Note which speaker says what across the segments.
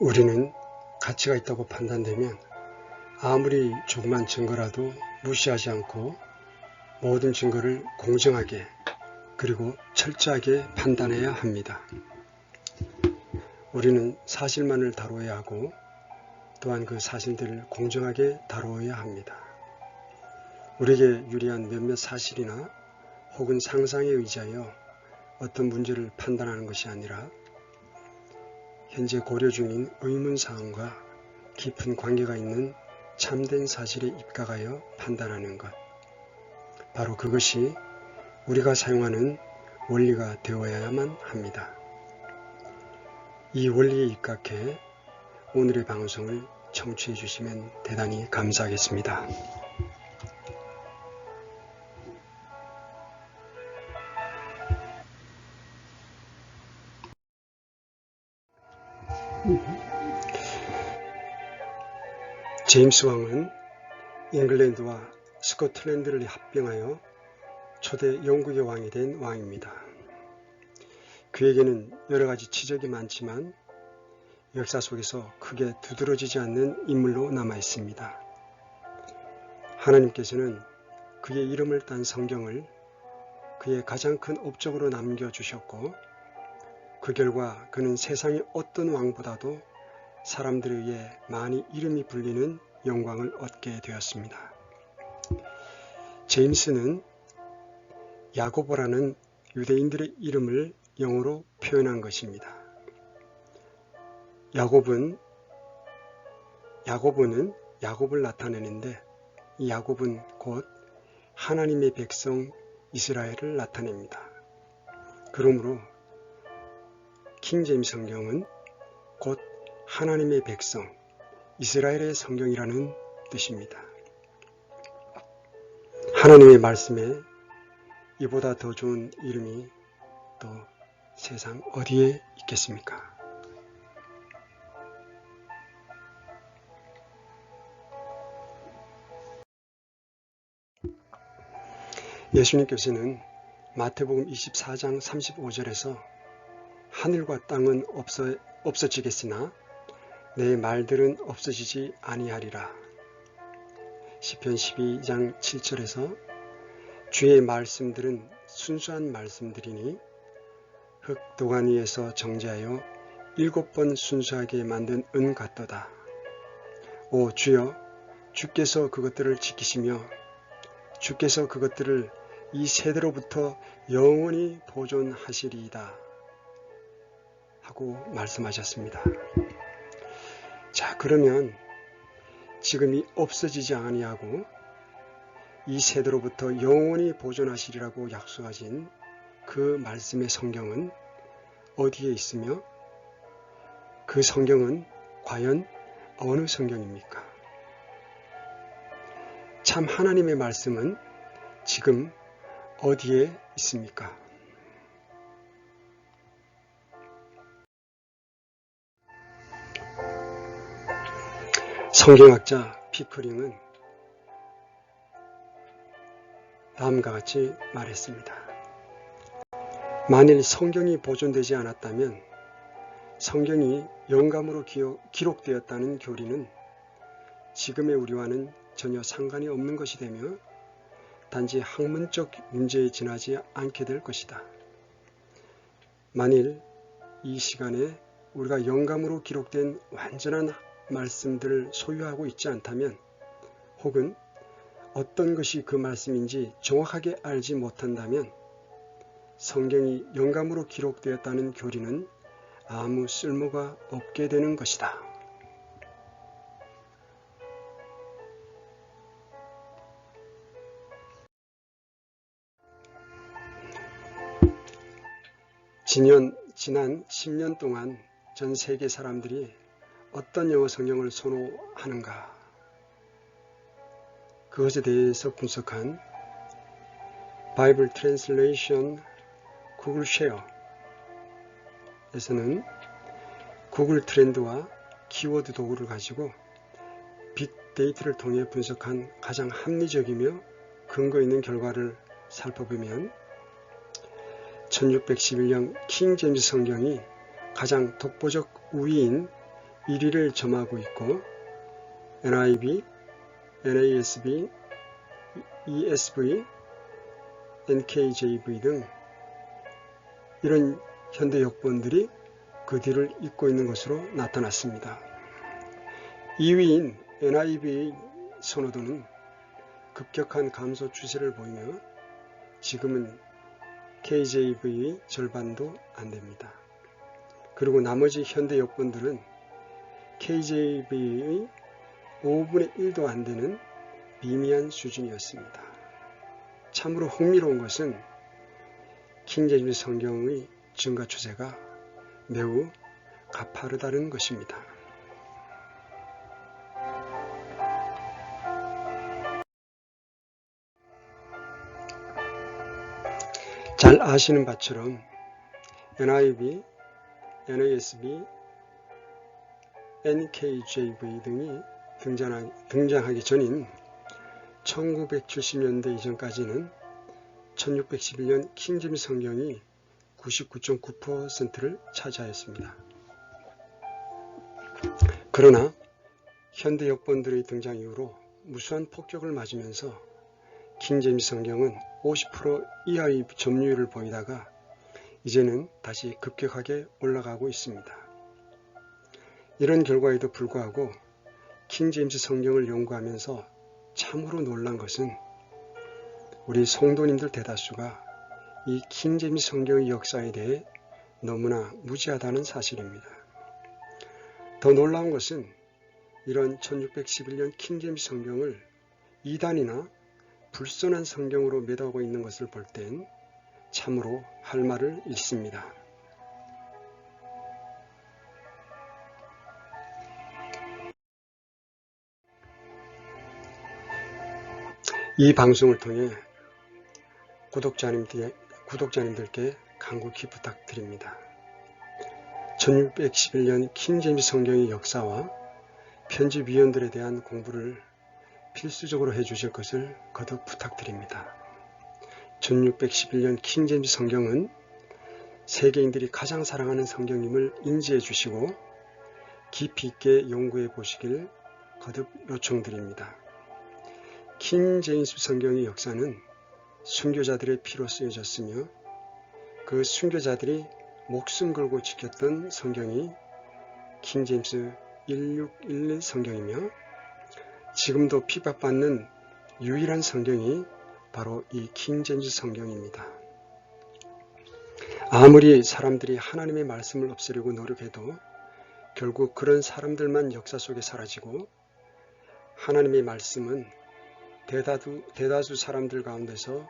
Speaker 1: 우리는 가치가 있다고 판단되면 아무리 조그만 증거라도 무시하지 않고 모든 증거를 공정하게 그리고 철저하게 판단해야 합니다. 우리는 사실만을 다루어야 하고 또한 그 사실들을 공정하게 다루어야 합니다. 우리에게 유리한 몇몇 사실이나 혹은 상상에 의지하여 어떤 문제를 판단하는 것이 아니라 현재 고려 중인 의문사항과 깊은 관계가 있는 참된 사실에 입각하여 판단하는 것. 바로 그것이 우리가 사용하는 원리가 되어야만 합니다. 이 원리에 입각해 오늘의 방송을 청취해 주시면 대단히 감사하겠습니다. 제임스 왕은 잉글랜드와 스코틀랜드를 합병하여 초대 영국의 왕이 된 왕입니다. 그에게는 여러 가지 치적이 많지만 역사 속에서 크게 두드러지지 않는 인물로 남아 있습니다. 하나님께서는 그의 이름을 딴 성경을 그의 가장 큰 업적으로 남겨주셨고 그 결과 그는 세상의 어떤 왕보다도 사람들에 의해 많이 이름이 불리는 영광을 얻게 되었습니다. 제임스는 야고보라는 유대인들의 이름을 영어로 표현한 것입니다. 야곱은 야고보는 야곱을 나타내는데 이 야곱은 곧 하나님의 백성 이스라엘을 나타냅니다. 그러므로 킹제임 성경은 곧 하나님의 백성 이스라엘의 성경이라는 뜻입니다. 하나님의 말씀에 이보다 더 좋은 이름이 또 세상 어디에 있겠습니까? 예수님께서는 마태복음 24장 35절에서 하늘과 땅은 없어, 없어지겠으나 내 말들은 없어지지 아니하리라. 시편 12장 7절에서 주의 말씀들은 순수한 말씀들이니 흙 도간 위에서 정제하여 일곱 번 순수하게 만든 은 같도다. 오 주여 주께서 그것들을 지키시며 주께서 그것들을 이 세대로부터 영원히 보존하시리이다. 하고 말씀하셨습니다. 자, 그러면 지금이 없어지지 아니하고 이 세대로부터 영원히 보존하시리라고 약속하신 그 말씀의 성경은 어디에 있으며 그 성경은 과연 어느 성경입니까? 참 하나님의 말씀은 지금 어디에 있습니까? 성경학자 피커링은 다음과 같이 말했습니다. 만일 성경이 보존되지 않았다면 성경이 영감으로 기록되었다는 교리는 지금의 우리와는 전혀 상관이 없는 것이 되며 단지 학문적 문제에 지나지 않게 될 것이다. 만일 이 시간에 우리가 영감으로 기록된 완전한 말씀들을 소유하고 있지 않다면 혹은 어떤 것이 그 말씀인지 정확하게 알지 못한다면 성경이 영감으로 기록되었다는 교리는 아무 쓸모가 없게 되는 것이다. 지년, 지난 10년 동안 전 세계 사람들이 어떤 영어 성경을 선호하는가? 그것에 대해서 분석한 바이블 트랜슬레이션 구글 쉐어에서는 구글 트렌드와 키워드 도구를 가지고 빅데이터를 통해 분석한 가장 합리적이며 근거 있는 결과를 살펴보면 1611년 킹 제임스 성경이 가장 독보적 우위인 1위를 점하고 있고 NIV, NASB, ESV, NKJV 등 이런 현대 역본들이 그 뒤를 잇고 있는 것으로 나타났습니다. 2위인 NIV 선호도는 급격한 감소 추세를 보이며 지금은 KJV의 절반도 안 됩니다. 그리고 나머지 현대 역본들은 KJV의 5분의 1도 안 되는 미미한 수준이었습니다. 참으로 흥미로운 것은 킹제임스 성경의 증가 추세가 매우 가파르다는 것입니다. 잘 아시는 바처럼 NIV, NASB, NKJV 등이 등장하기 전인 1970년대 이전까지는 1611년 킹제임 성경이 99.9%를 차지하였습니다. 그러나 현대 역본들의 등장 이후로 무수한 폭격을 맞으면서 킹제임스 성경은 50% 이하의 점유율을 보이다가 이제는 다시 급격하게 올라가고 있습니다. 이런 결과에도 불구하고 킹제임스 성경을 연구하면서 참으로 놀란 것은 우리 성도님들 대다수가 이 킹제임스 성경의 역사에 대해 너무나 무지하다는 사실입니다. 더 놀라운 것은 이런 1611년 킹제임스 성경을 이단이나 불순한 성경으로 매도하고 있는 것을 볼 땐 참으로 할 말을 잃습니다. 이 방송을 통해 구독자님들, 구독자님들께 간곡히 부탁드립니다. 1611년 킹제임스 성경의 역사와 편집위원들에 대한 공부를 필수적으로 해주실 것을 거듭 부탁드립니다. 1611년 킹제임스 성경은 세계인들이 가장 사랑하는 성경임을 인지해 주시고 깊이 있게 연구해 보시길 거듭 요청드립니다. 킹제임스 성경의 역사는 순교자들의 피로 쓰여졌으며 그 순교자들이 목숨 걸고 지켰던 성경이 킹 제임스 1611 성경이며 지금도 핍박받는 유일한 성경이 바로 이 킹 제임스 성경입니다. 아무리 사람들이 하나님의 말씀을 없애려고 노력해도 결국 그런 사람들만 역사 속에 사라지고 하나님의 말씀은 대다수, 대다수 사람들 가운데서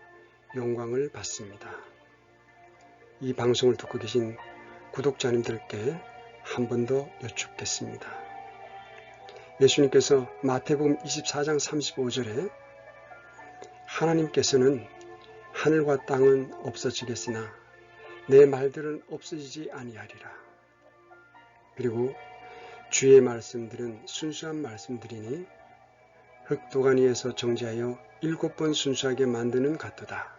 Speaker 1: 영광을 받습니다. 이 방송을 듣고 계신 구독자님들께 한 번 더 여쭙겠습니다. 예수님께서 마태복음 24장 35절에 하나님께서는 하늘과 땅은 없어지겠으나 내 말들은 없어지지 아니하리라. 그리고 주의 말씀들은 순수한 말씀들이니 흙도가니에서 정지하여 일곱 번 순수하게 만드는 같도다.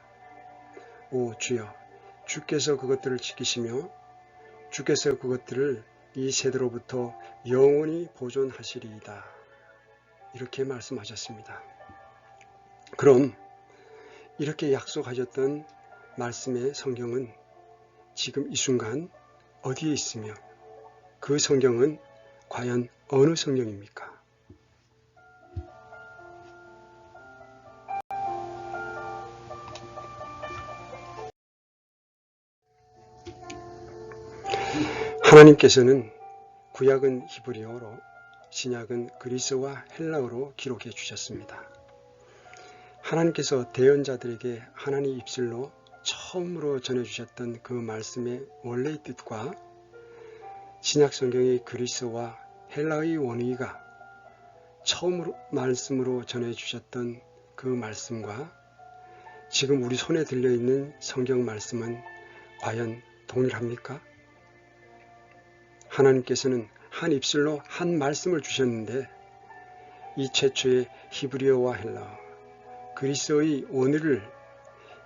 Speaker 1: 오 주여 주께서 그것들을 지키시며 주께서 그것들을 이 세대로부터 영원히 보존하시리이다. 이렇게 말씀하셨습니다. 그럼 이렇게 약속하셨던 말씀의 성경은 지금 이 순간 어디에 있으며 그 성경은 과연 어느 성경입니까? 하나님께서는 구약은 히브리어로 신약은 그리스와 헬라어로 기록해 주셨습니다. 하나님께서 대언자들에게 하나님 입술로 처음으로 전해주셨던 그 말씀의 원래의 뜻과 신약 성경의 그리스와 헬라의 원의가 처음으로 말씀으로 전해주셨던 그 말씀과 지금 우리 손에 들려있는 성경 말씀은 과연 동일합니까? 하나님께서는 한 입술로 한 말씀을 주셨는데 이 최초의 히브리어와 헬라어, 그리스어의 원어를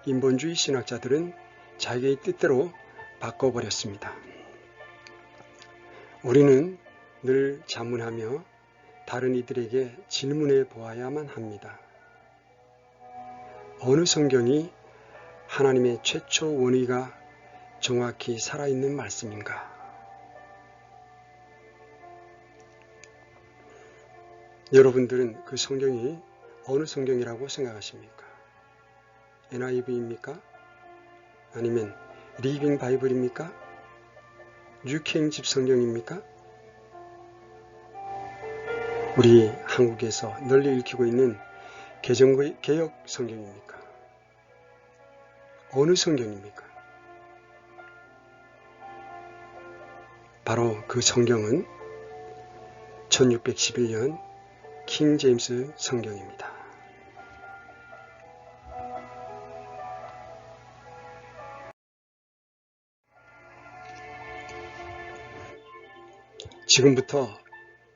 Speaker 1: 인본주의 신학자들은 자기의 뜻대로 바꿔버렸습니다. 우리는 늘 자문하며 다른 이들에게 질문해 보아야만 합니다. 어느 성경이 하나님의 최초 원의가 정확히 살아있는 말씀인가? 여러분들은 그 성경이 어느 성경이라고 생각하십니까? NIV입니까? 아니면 리빙 바이블입니까? 뉴킹 집 성경입니까? 우리 한국에서 널리 읽히고 있는 개정의 개혁 성경입니까? 어느 성경입니까? 바로 그 성경은 1611년 킹 제임스 성경입니다. 지금부터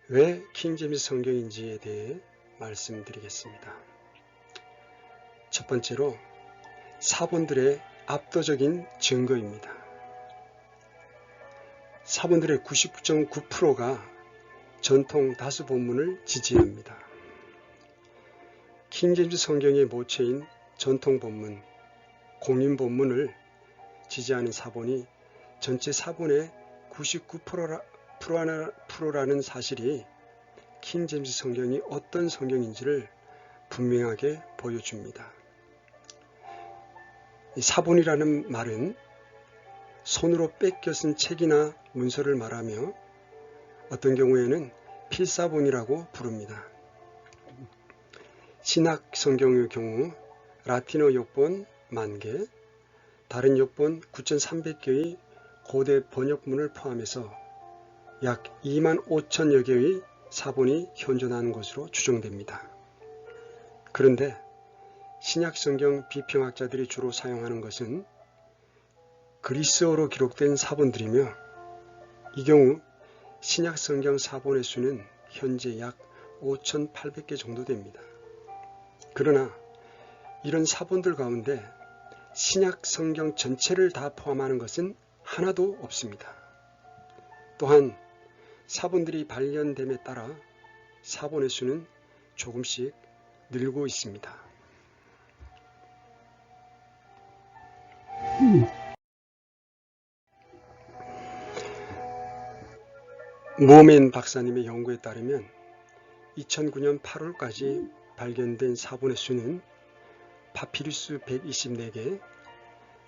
Speaker 1: 왜 킹제임스 성경인지에 대해 말씀드리겠습니다. 첫 번째로 사본들의 압도적인 증거입니다. 사본들의 99.9%가 전통 다수 본문을 지지합니다. 킹제임스 성경의 모체인 전통 본문, 공인 본문을 지지하는 사본이 전체 사본의 99%라, 프로라는 사실이 킹제임스 성경이 어떤 성경인지를 분명하게 보여줍니다. 사본이라는 말은 손으로 뺏겨 쓴 책이나 문서를 말하며 어떤 경우에는 필사본이라고 부릅니다. 신학 성경의 경우 라틴어 역본 만개, 다른 역본 9,300개의 고대 번역문을 포함해서 약 2만 5천여 개의 사본이 현존하는 것으로 추정됩니다. 그런데 신약 성경 비평학자들이 주로 사용하는 것은 그리스어로 기록된 사본들이며 이 경우 신약 성경 사본의 수는 현재 약 5,800개 정도 됩니다. 그러나 이런 사본들 가운데 신약 성경 전체를 다 포함하는 것은 하나도 없습니다. 또한 사본들이 발견됨에 따라 사본의 수는 조금씩 늘고 있습니다. 모멘 박사님의 연구에 따르면 2009년 8월까지 발견된 사본의 수는 파피루스 124개,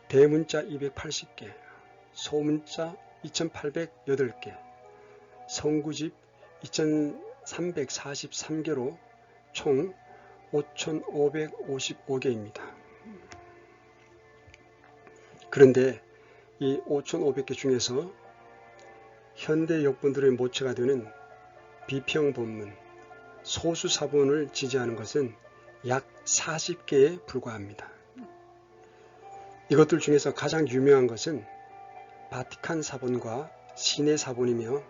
Speaker 1: 대문자 280개, 소문자 2808개, 성구집 2343개로 총 5555개입니다. 그런데 이 5500개 중에서 현대 역본들의 모체가 되는 비평 본문, 소수 사본을 지지하는 것은 약 40개에 불과합니다. 이것들 중에서 가장 유명한 것은 바티칸 사본과 시내 사본이며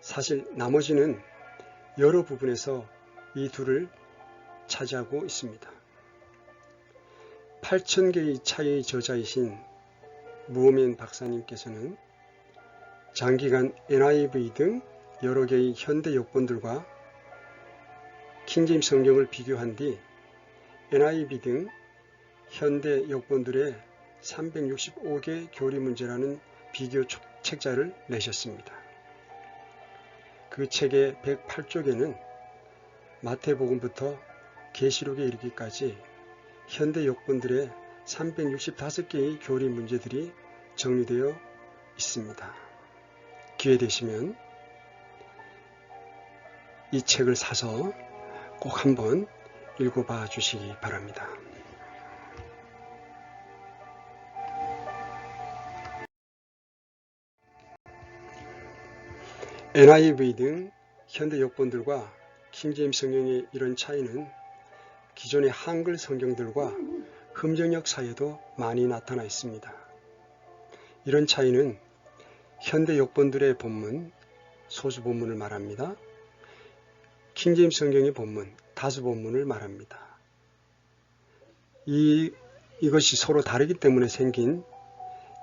Speaker 1: 사실 나머지는 여러 부분에서 이 둘을 차지하고 있습니다. 8,000개의 차의 저자이신 무오멘 박사님께서는 장기간 NIV 등 여러 개의 현대 역본들과 킹제임 성경을 비교한 뒤 NIV 등 현대 역본들의 365개 교리 문제라는 비교 책자를 내셨습니다. 그 책의 108쪽에는 마태복음부터 계시록에 이르기까지 현대 역본들의 365개의 교리 문제들이 정리되어 있습니다. 기회 되시면 이 책을 사서 꼭 한번 읽어봐 주시기 바랍니다. NIV 등 현대 역본들과 킹제임 성경의 이런 차이는 기존의 한글 성경들과 흠정역 사이에도 많이 나타나 있습니다. 이런 차이는 현대 역본들의 본문, 소수 본문을 말합니다. 킹제임 성경의 본문, 다수 본문을 말합니다. 이, 이것이 서로 다르기 때문에 생긴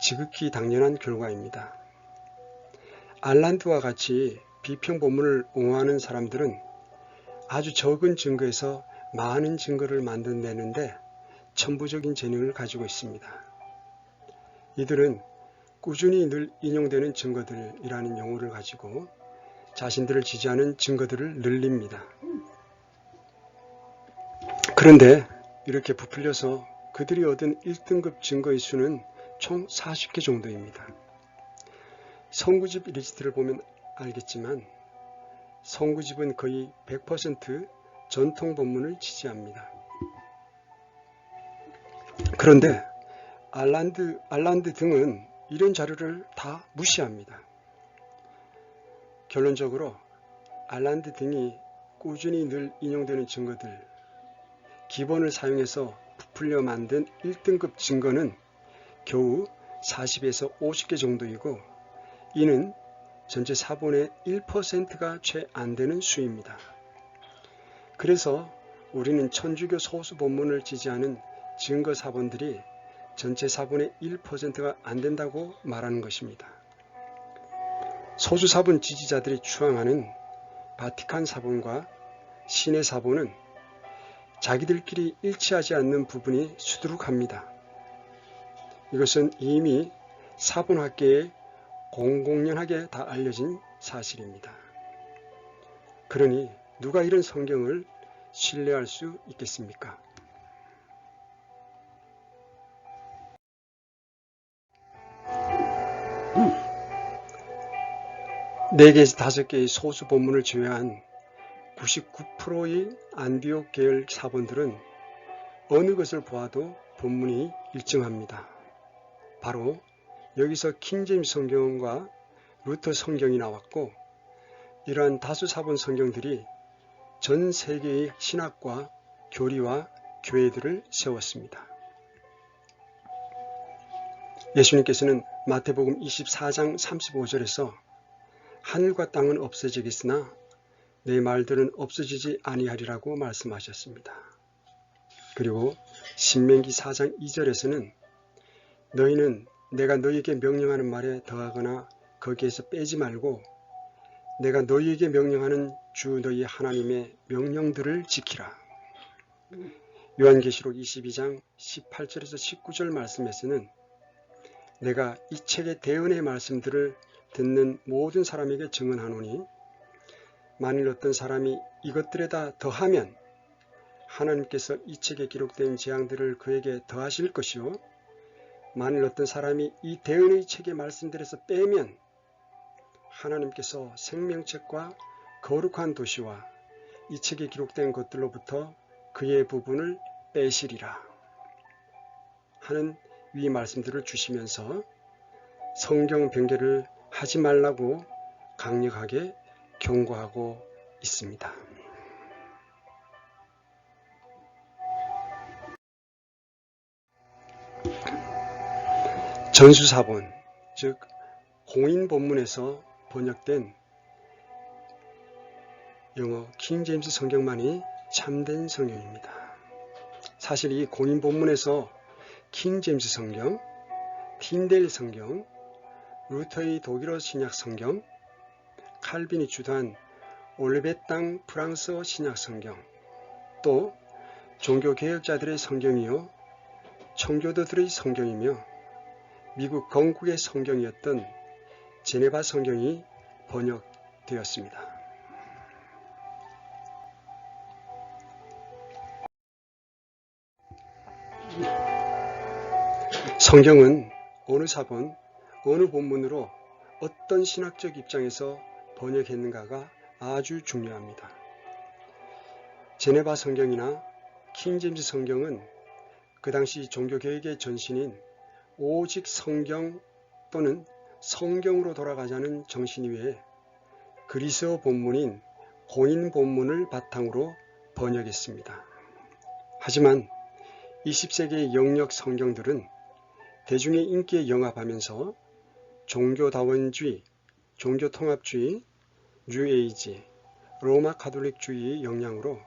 Speaker 1: 지극히 당연한 결과입니다. 알란드와 같이 비평 본문을 옹호하는 사람들은 아주 적은 증거에서 많은 증거를 만들어내는데 천부적인 재능을 가지고 있습니다. 이들은 꾸준히 늘 인용되는 증거들이라는 용어를 가지고 자신들을 지지하는 증거들을 늘립니다. 그런데 이렇게 부풀려서 그들이 얻은 1등급 증거의 수는 총 40개 정도입니다. 성구집 리스트를 보면 알겠지만 성구집은 거의 100% 전통 본문을 지지합니다. 그런데 알란드, 알란드 등은 이런 자료를 다 무시합니다. 결론적으로 알란드 등이 꾸준히 늘 인용되는 증거들, 기본을 사용해서 부풀려 만든 1등급 증거는 겨우 40에서 50개 정도이고 이는 전체 사본의 1%가 채 안되는 수입니다. 그래서 우리는 천주교 소수 본문을 지지하는 증거 사본들이 전체 사본의 1%가 안 된다고 말하는 것입니다. 소수 사본 지지자들이 추앙하는 바티칸 사본과 신의 사본은 자기들끼리 일치하지 않는 부분이 수두룩합니다. 이것은 이미 사본학계에 공공연하게 다 알려진 사실입니다. 그러니 누가 이런 성경을 신뢰할 수 있겠습니까? 네 개에서 다섯 개의 소수 본문을 제외한 99%의 안디옥 계열 사본들은 어느 것을 보아도 본문이 일정합니다. 바로 여기서 킹제임스 성경과 루터 성경이 나왔고 이러한 다수 사본 성경들이 전 세계의 신학과 교리와 교회들을 세웠습니다. 예수님께서는 마태복음 24장 35절에서 하늘과 땅은 없어지겠으나 내 말들은 없어지지 아니하리라고 말씀하셨습니다. 그리고 신명기 4장 2절에서는 너희는 내가 너희에게 명령하는 말에 더하거나 거기에서 빼지 말고 내가 너희에게 명령하는 주 너희 하나님의 명령들을 지키라. 요한계시록 22장 18절에서 19절 말씀에서는 내가 이 책의 대언의 말씀들을 듣는 모든 사람에게 증언하노니 만일 어떤 사람이 이것들에다 더하면 하나님께서 이 책에 기록된 재앙들을 그에게 더하실 것이요 만일 어떤 사람이 이 대언의 책의 말씀들에서 빼면 하나님께서 생명책과 거룩한 도시와 이 책에 기록된 것들로부터 그의 부분을 빼시리라 하는 위 말씀들을 주시면서 성경 변개를 하지 말라고 강력하게 경고하고 있습니다. 전수사본, 즉 공인 본문에서 번역된 영어 킹제임스 성경만이 참된 성경입니다. 사실 이 공인 본문에서 킹제임스 성경, 틴델 성경, 루터의 독일어 신약 성경, 칼빈이 주도한 올베땅 프랑스어 신약 성경, 또 종교개혁자들의 성경이요, 청교도들의 성경이며 미국 건국의 성경이었던 제네바 성경이 번역되었습니다. 성경은 어느 사본, 어느 본문으로 어떤 신학적 입장에서 번역했는가가 아주 중요합니다. 제네바 성경이나 킹제임스 성경은 그 당시 종교개혁의 전신인 오직 성경 또는 성경으로 돌아가자는 정신 위에 그리스어 본문인 고인 본문을 바탕으로 번역했습니다. 하지만 20세기의 영역 성경들은 대중의 인기에 영합하면서 종교다원주의, 종교통합주의, 뉴에이지, 로마 카톨릭주의의 영향으로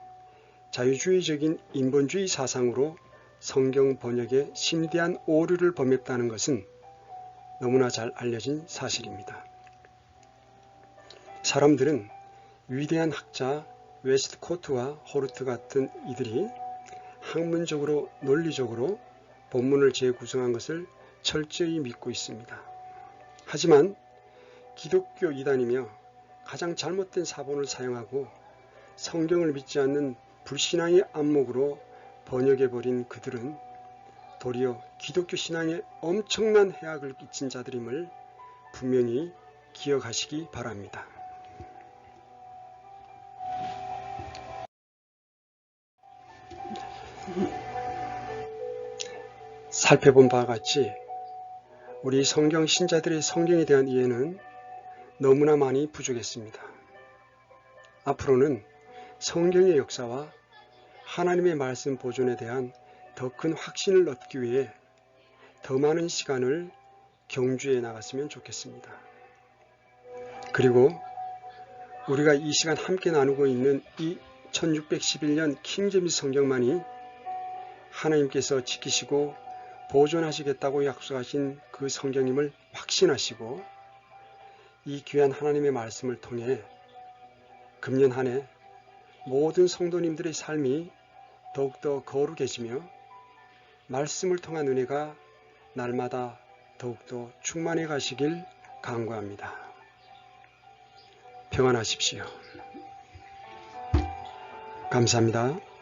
Speaker 1: 자유주의적인 인본주의 사상으로 성경 번역에 심대한 오류를 범했다는 것은 너무나 잘 알려진 사실입니다. 사람들은 위대한 학자 웨스트코트와 호르트 같은 이들이 학문적으로 논리적으로 본문을 재구성한 것을 철저히 믿고 있습니다. 하지만 기독교 이단이며 가장 잘못된 사본을 사용하고 성경을 믿지 않는 불신앙의 안목으로 번역해버린 그들은 도리어 기독교 신앙에 엄청난 해악을 끼친 자들임을 분명히 기억하시기 바랍니다. 살펴본 바와 같이 우리 성경 신자들의 성경에 대한 이해는 너무나 많이 부족했습니다. 앞으로는 성경의 역사와 하나님의 말씀 보존에 대한 더 큰 확신을 얻기 위해 더 많은 시간을 경주해 나갔으면 좋겠습니다. 그리고 우리가 이 시간 함께 나누고 있는 이 1611년 킹제임스 성경만이 하나님께서 지키시고 보존하시겠다고 약속하신 그 성경임을 확신하시고 이 귀한 하나님의 말씀을 통해 금년 한 해 모든 성도님들의 삶이 더욱더 거룩해지며 말씀을 통한 은혜가 날마다 더욱더 충만해 가시길 간구합니다. 평안하십시오. 감사합니다.